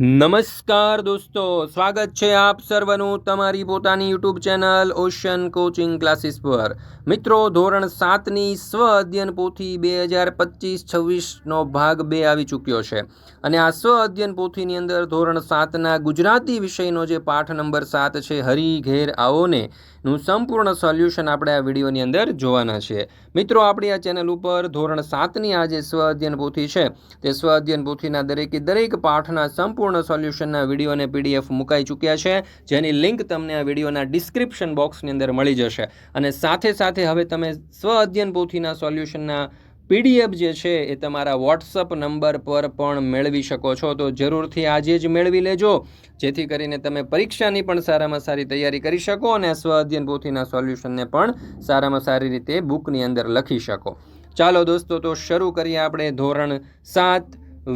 નમસ્કાર દોસ્તો, સ્વાગત છે આપ સર્વનું તમારી પોતાની YouTube channel Ocean Coaching Classes પર. મિત્રો, ધોરણ સાતની સ્વ અધ્યયન પોથી બે હજાર પચીસ છવ્વીસનો ભાગ બે આવી ચૂક્યો છે. અને આ સ્વ અધ્યયન પોથીની અંદર ધોરણ સાતના ગુજરાતી વિષયનો જે પાઠ નંબર સાત છે, હરી ઘેર આવોને નું સંપૂર્ણ સોલ્યુશન આપણે આ વિડીયોની અંદર જોવાના છીએ મિત્રો, આપણી આ ચેનલ ઉપર ધોરણ સાતની આ જે સ્વ અધ્યયન પોથી છે, તે સ્વ અધ્યયન પોથીના દરેકે દરેક પાઠના સંપૂર્ણ સોલ્યુશનના વીડિયો અને પીડીએફ મુકાઈ ચૂક્યા છે. જેની લિંક તમને આ વિડીયોના ડિસ્ક્રિપ્શન બોક્સની અંદર મળી જશે. અને સાથે સાથે હવે તમે સ્વ અધ્યયન પોથીના સોલ્યુશનના પીડીએફ જે છે એ તમારા વોટ્સઅપ નંબર પર પણ મેળવી શકો છો. તો જરૂરથી આજે જ મેળવી લેજો. જેથી કરીને તમે પરીક્ષાની પણ સારામાં સારી તૈયારી કરી શકો અને સ્વ અધ્યયન પોથીના સોલ્યુશનને પણ સારામાં સારી રીતે બુકની અંદર લખી શકો. ચાલો દોસ્તો, તો શરૂ કરીએ આપણે ધોરણ સાત,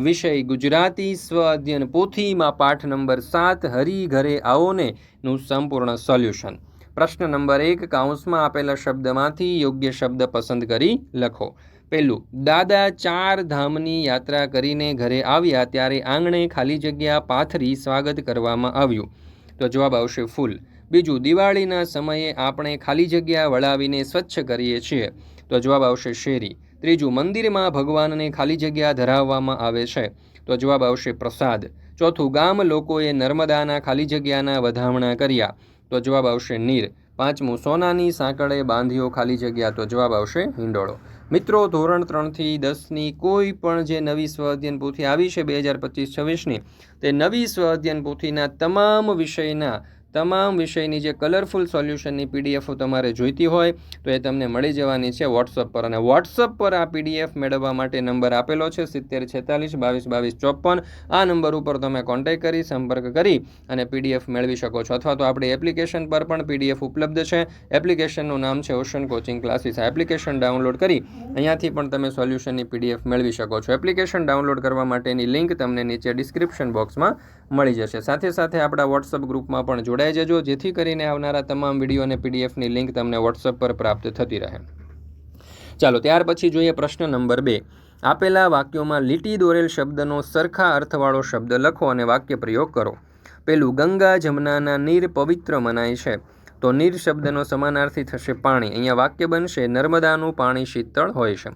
વિષય ગુજરાતી, સ્વ અધ્યયન પોથીમાં પાઠ નંબર સાત, હરી ઘરે આવોને નું સંપૂર્ણ સોલ્યુશન. પ્રશ્ન નંબર એક, કાઉન્સમાં આપેલા શબ્દમાંથી યોગ્ય શબ્દ પસંદ કરી લખો. પહેલું, દાદા ચાર ધામની યાત્રા કરીને ઘરે આવ્યા ત્યારે આંગણે ખાલી જગ્યા પાથરી સ્વાગત કરવામાં આવ્યું. તો જવાબ આવશે ફૂલ. બીજું, દિવાળીના સમયે આપણે ખાલી જગ્યા વળાવીને સ્વચ્છ કરીએ છીએ. તો જવાબ આવશે શેરી. ત્રીજું, મંદિરમાં ભગવાનને ખાલી જગ્યા ધરાવવામાં આવે છે. તો જવાબ આવશે પ્રસાદ. ચોથું, ગામ લોકોએ નર્મદાના ખાલી જગ્યાના વધામણા કર્યા. તો જવાબ આવશે નીર. પાંચમું, સોનાની સાંકળે બાંધ્યો ખાલી જગ્યા તો જવાબ આવશે હિંડોળો. મિત્રો, ધોરણ ત્રણથી દસની કોઈ પણ જે નવી સ્વ અધ્યયન પોથી આવી છે, બે હજાર પચીસ છવ્વીસની, તે નવી સ્વ અધ્યયન પોથીના તમામ વિષયના તમામ વિષયની જે કલરફુલ સોલ્યુશનની પીડીએફો તમારે જોઈતી હોય, તો એ તમને મળી જવાની છે વોટ્સઅપ પર. અને વોટ્સઅપ પર આ પીડીએફ મેળવવા માટે નંબર આપેલો છે સિત્તેર છેતાલીસ બાવીસ બાવીસ ચોપન. આ નંબર ઉપર તમે કોન્ટેક્ટ કરી, સંપર્ક કરી અને પીડીએફ મેળવી શકો છો. અથવા તો આપણી એપ્લિકેશન પર પણ પીડીએફ ઉપલબ્ધ છે. એપ્લિકેશનનું નામ છે ઓશન કોચિંગ ક્લાસીસ આ એપ્લિકેશન ડાઉનલોડ કરી અહીંયાથી પણ તમે સોલ્યુશનની પીડીએફ મેળવી શકો છો. એપ્લિકેશન ડાઉનલોડ કરવા માટેની લિંક તમને નીચે ડિસ્ક્રિપ્શન બોક્સમાં મળી જશે. સાથે સાથે આપણા વોટ્સઅપ ગ્રુપમાં પણ જોડાઈ જજો. જેથી કરીને આવનારા તમામ વીડિયો અને પીડીએફની લિંક તમને વોટ્સઅપ પર પ્રાપ્ત થતી રહે. ચાલો, ત્યાર પછી જોઈએ પ્રશ્ન નંબર બે. આપેલા વાક્યોમાં લીટી દોરેલ શબ્દનો સરખા અર્થવાળો શબ્દ લખો અને વાક્ય પ્રયોગ કરો. પેલું, ગંગા જમનાના નીર પવિત્ર મનાય છે. તો નીર શબ્દનો સમાનાર્થી થશે પાણી. અહીંયા વાક્ય બનશે, નર્મદાનું પાણી શીતળ હોય છે.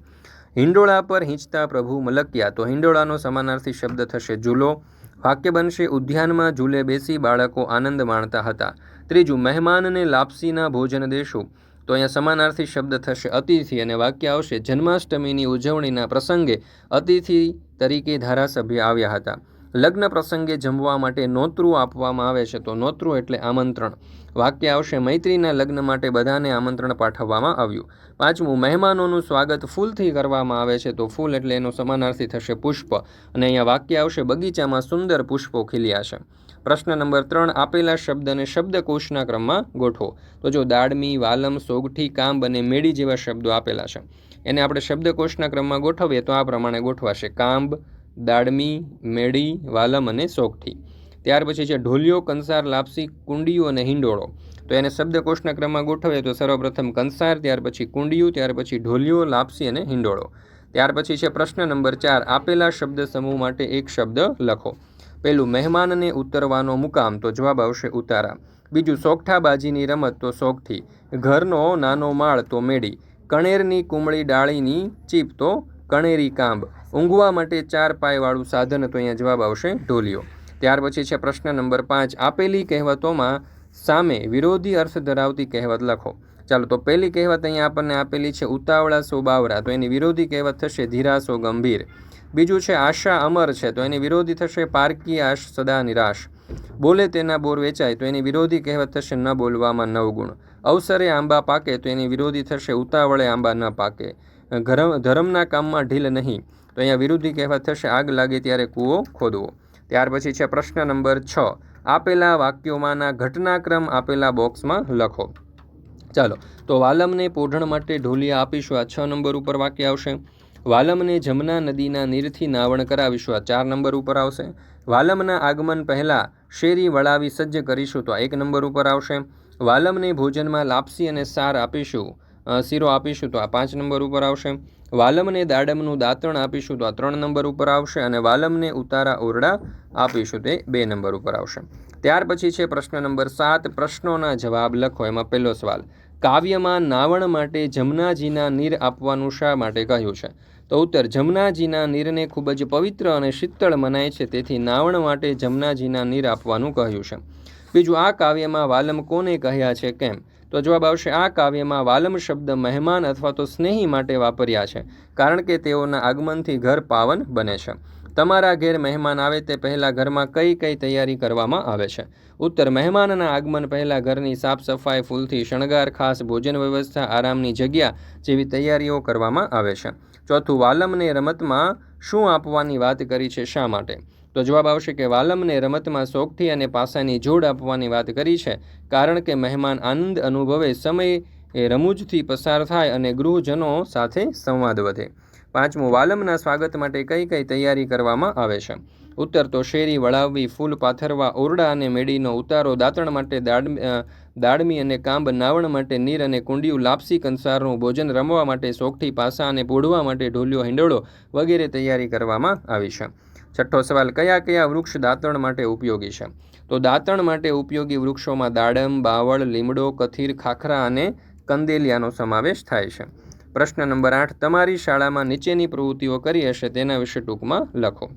હિંડોળા પર હીંચતા પ્રભુ મલક્યા. તો હિંડોળાનો સમાનાર્થી શબ્દ થશે ઝૂલો વાક્ય બનશે, ઉદ્યાનમાં ઝૂલે બેસી બાળકો આનંદ માણતા હતા. ત્રીજું, મહેમાનને લાપસીના ભોજન દેશું. તો અહીંયા સમાનાર્થી શબ્દ થશે, અતિથિ અને વાક્ય આવશે, જન્માષ્ટમીની ઉજવણીના પ્રસંગે અતિથિ તરીકે ધારાસભ્ય આવ્યા હતા. લગ્ન પ્રસંગે જમવા માટે નોતરું આપવામાં આવે છે, તો નોતરું એટલે આમંત્રણ. વાક્ય આવશે, મૈત્રીના લગ્ન માટે બધાને આમંત્રણ પાઠવવામાં આવ્યું. પાંચમું, મહેમાનોનું સ્વાગત ફૂલથી કરવામાં આવે છે, તો ફૂલ એટલે એનો સમાનાર્થી થશે પુષ્પ. અને અહીંયા વાક્ય આવશે, બગીચામાં સુંદર પુષ્પો ખીલ્યા છે. પ્રશ્ન નંબર ત્રણ, આપેલા શબ્દને શબ્દકોશના ક્રમમાં ગોઠવો. તો જો દાડમી, વાલમ, સોગઠી, કાંબ અને મેળી જેવા શબ્દો આપેલા છે, એને આપણે શબ્દકોશના ક્રમમાં ગોઠવીએ તો આ પ્રમાણે ગોઠવાશે. કાંબ દાડમી, મેળી, વાલમ અને સોગઠી. ત્યાર પછી છે ઢોલિયો, કંસાર, લાપસી, કુંડિયું અને હિંડોળો. તો એને શબ્દકોશના ક્રમમાં ગોઠવીએ તો સર્વપ્રથમ કંસાર, ત્યાર પછી કુંડિયું, ત્યાર પછી ઢોલિયો, લાપસી અને હિંડોળો. ત્યાર પછી છે પ્રશ્ન નંબર ચાર, આપેલા શબ્દ સમૂહ માટે એક શબ્દ લખો. પેલું મહેમાનને ઉતરવાનો મુકામ, તો જવાબ આવશે ઉતારા. બીજું, સોગઠાબાજીની રમત, તો સોગઠી. ઘરનો નાનો માળ, તો મેળી. કણેરની કુમળી ડાળીની ચીપ, તો કણેરી કાંબ. ઊંઘવા માટે ચાર પાયવાળું સાધન તો અહીંયા જવાબ આવશે ઢોલિયો. ત્યાર પછી છે પ્રશ્ન નંબર પાંચ. આપેલી કહેવતોમાં સામે વિરોધી અર્થ ધરાવતી કહેવત લખો. ચાલો તો પહેલી કહેવત અહીંયા આપણને આપેલી છે ઉતાવળા સો બાવરા. તો એની વિરોધી કહેવત થશે ધીરા સો ગંભીર. બીજું છે આશા અમર છે. તો એની વિરોધી થશે પારકી આશ સદા નિરાશ. બોલે તેના બોર વેચાય. તો એની વિરોધી કહેવત થશે ન બોલવામાં નવગુણ. અવસરે આંબા પાકે. તો એની વિરોધી થશે ઉતાવળે આંબા ન પાકે. ધર્મના કામમાં ઢીલ નહીં. તો અહીંયા વિરુદ્ધી કહેવત થશે, આગ લાગે ત્યારે કૂવો ખોદવો. ત્યાર પછી છે પ્રશ્ન નંબર છ. આપેલા વાક્યોમાંના ઘટનાક્રમ આપેલા બોક્સમાં લખો. ચાલો, તો વાલમને પોઢણ માટે ઢોલિયા આપીશું. આ છ નંબર ઉપર વાક્ય આવશે. વાલમને જમના નદીના નીરથી નાવણ કરાવીશું. આ ચાર નંબર ઉપર આવશે. વાલમના આગમન પહેલાં શેરી વળાવી સજ્જ કરીશું. તો આ એક નંબર ઉપર આવશે. વાલમને ભોજનમાં લાપસી અને સાર આપીશું. શીરો આપીશું તો આ પાંચ નંબર ઉપર આવશે. વાલમને દાડમનું દાંતણ આપીશું તો આ ત્રણ નંબર ઉપર આવશે અને વાલમને ઉતારા ઓરડા આપીશું તે બે નંબર ઉપર આવશે. ત્યાર પછી છે પ્રશ્ન નંબર સાત, પ્રશ્નોના જવાબ લખો. એમાં પહેલો સવાલ, કાવ્યમાં નાવણ માટે જમનાજીના નીર આપવાનું શા માટે કહ્યું છે? તો ઉત્તર, જમનાજીના નીરને ખૂબ જ પવિત્ર અને શીતળ મનાય છે, તેથી નાવણ માટે જમનાજીના નીર આપવાનું કહ્યું છે. બીજું, આ કાવ્યમાં વાલમ કોને કહ્યા છે, કેમ? તો જવાબ આવશે, આ કાવ્યમાં વાલમ શબ્દ મહેમાન અથવા તો સ્નેહી માટે વાપર્યા છે, કારણ કે તેઓના આગમનથી ઘર પાવન બને છે. તમારા ઘેર મહેમાન આવે તે પહેલાં ઘરમાં કઈ કઈ તૈયારી કરવામાં આવે છે? ઉત્તર, મહેમાનના આગમન પહેલાં ઘરની સાફ સફાઈ, ફૂલથી શણગાર, ખાસ ભોજન વ્યવસ્થા, આરામની જગ્યા જેવી તૈયારીઓ કરવામાં આવે છે. ચોથું, વાલમને રમતમાં શું આપવાની વાત કરી છે શા માટે? તો જવાબ આવશે કે વાલમને રમતમાં શોખથી અને પાસાની જોડ આપવાની વાત કરી છે, કારણ કે મહેમાન આનંદ અનુભવે સમય એ રમૂજથી પસાર થાય અને ગૃહજનો સાથે સંવાદ વધે. પાંચમું, વાલમના સ્વાગત માટે કઈ કઈ તૈયારી કરવામાં આવે છે? ઉત્તર તો શેરી, વળાવવી, ફૂલ પાથરવા, ઓરડા અને મેડીનો ઉતારો, દાંતણ માટે દાડ દાડમી અને કાંબ, નાવણ માટે નીર અને કુંડિયું, લાપસી, કંસારનું ભોજન રમવા માટે સોગઠી પાસા અને પોઢવા માટે ઢોલિયો, હિંડોળો વગેરે તૈયારી કરવામાં આવી છે. છઠ્ઠો સવાલ, કયા કયા વૃક્ષ દાંતણ માટે ઉપયોગી છે? તો દાંતણ માટે ઉપયોગી વૃક્ષોમાં દાડમ, બાવળ, લીમડો, કથીર, ખાખરા અને કંદેલિયાનો સમાવેશ થાય છે. પ્રશ્ન નંબર આઠ, તમારી શાળામાં નીચેની પ્રવૃત્તિઓ કરી હશે તેના વિશે ટૂંકમાં લખો.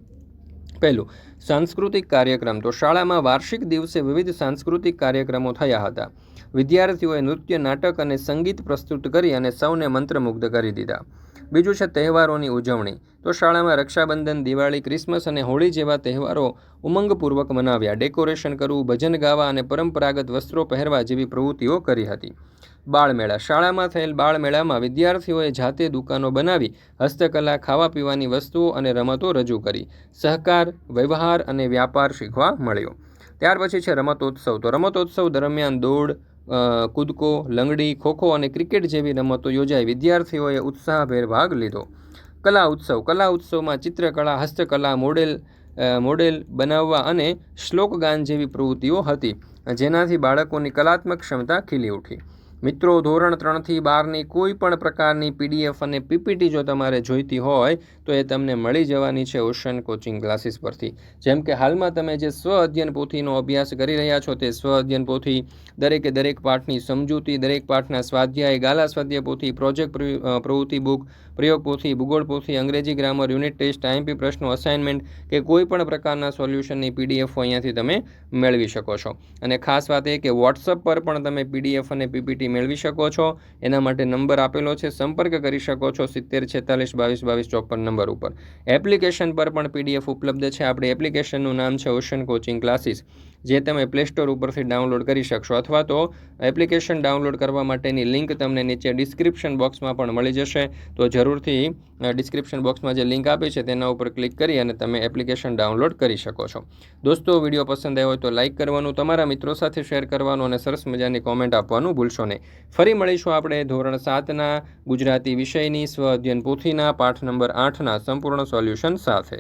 પહેલું, સાંસ્કૃતિક કાર્યક્રમ. તો શાળામાં વાર્ષિક દિવસે વિવિધ સાંસ્કૃતિક કાર્યક્રમો થયા હતા. વિદ્યાર્થીઓએ નૃત્ય, નાટક અને સંગીત પ્રસ્તુત કરી અને સૌને મંત્રમુગ્ધ કરી દીધા. બીજું છે તહેવારોની ઉજવણી. તો શાળામાં રક્ષાબંધન, દિવાળી, ક્રિસમસ અને હોળી જેવા તહેવારો ઉમંગપૂર્વક મનાવ્યા. ડેકોરેશન કરવું, ભજન ગાવા અને પરંપરાગત વસ્ત્રો પહેરવા જેવી પ્રવૃત્તિઓ કરી હતી. બાળમેળા. શાળામાં થયેલ બાળમેળામાં વિદ્યાર્થીઓએ જાતે દુકાનો બનાવી, હસ્તકલા ખાવા પીવાની વસ્તુઓ અને રમતો રજૂ કરી. સહકાર, વ્યવહાર અને વ્યાપાર શીખવા મળ્યો. ત્યાર પછી છે રમતોત્સવ. તો રમતોત્સવ દરમિયાન દોડ કૂદકો, લંગડી, ખોખો અને ક્રિકેટ જેવી રમતો યોજાઈ. વિદ્યાર્થીઓએ ઉત્સાહભેર ભાગ લીધો. કલા ઉત્સવ. કલા ઉત્સવમાં ચિત્રકળા, હસ્તકલા, મોડેલ મોડેલ બનાવવા અને શ્લોકગાન જેવી પ્રવૃત્તિઓ હતી, જેનાથી બાળકોની કલાત્મક ક્ષમતા ખીલી ઉઠી. મિત્રો, ધોરણ ત્રણથી બારની કોઈ પણ પ્રકારની પીડીએફ અને પીપીટી જો તમારે જોઈતી હોય, તો એ તમને મળી જવાની છે ઓશન કોચિંગ ક્લાસીસ પરથી. જેમ કે હાલમાં તમે જે સ્વ અધ્યયન પોથીનો અભ્યાસ કરી રહ્યા છો, તે સ્વ અધ્યયન પોથી દરેકે દરેક પાઠની સમજૂતી, દરેક પાઠના સ્વાધ્યાય, ગાલા સ્વાધ્યાય પોથી, પ્રોજેક્ટ પ્રવૃત્તિ બુક પ્રયોગ પોથી ભૂગોળ પોથી અંગ્રેજી ગ્રામર, યુનિટ ટેસ્ટ, આઈએમપી પ્રશ્નો, અસાઇનમેન્ટ કે કોઈ પણ પ્રકારના સોલ્યુશનની પીડીએફ અહીંયાથી તમે મેળવી શકો છો. અને ખાસ વાત એ કે વોટ્સઅપ પર પણ તમે પીડીએફ અને પીપીટી મેળવી શકો છો. એના માટે નંબર આપેલો છે, સંપર્ક કરી શકો છો સિત્તેર, છેતાલીસ, બાવીસ બાવીસ, ચોપન નંબર ઉપર. એપ્લિકેશન પર પણ પીડીએફ ઉપલબ્ધ છે. આપણી એપ્લિકેશનનું નામ છે ઓશન કોચિંગ ક્લાસીસ. જે તમે પ્લે સ્ટોર ઉપરથી ડાઉનલોડ કરી શકશો. અથવા તો એપ્લિકેશન ડાઉનલોડ કરવા માટેની લિંક તમને નીચે ડિસ્ક્રિપ્શન બોક્સમાં પણ મળી જશે. તો જરૂરથી ડિસ્ક્રિપ્શન બોક્સમાં જે લિંક આપી છે તેના ઉપર ક્લિક કરી અને તમે એપ્લિકેશન ડાઉનલોડ કરી શકો છો. દોસ્તો, વીડિયો પસંદ આવ્યો હોય તો લાઇક કરવાનું, તમારા મિત્રો સાથે શેર કરવાનું અને સરસ મજાની કોમેન્ટ આપવાનું ભૂલશો નહીં. ફરી મળીશું આપણે ધોરણ સાતના ગુજરાતી વિષયની સ્વ અધ્યયન પોથીના પાઠ નંબર આઠના સંપૂર્ણ સોલ્યુશન સાથે.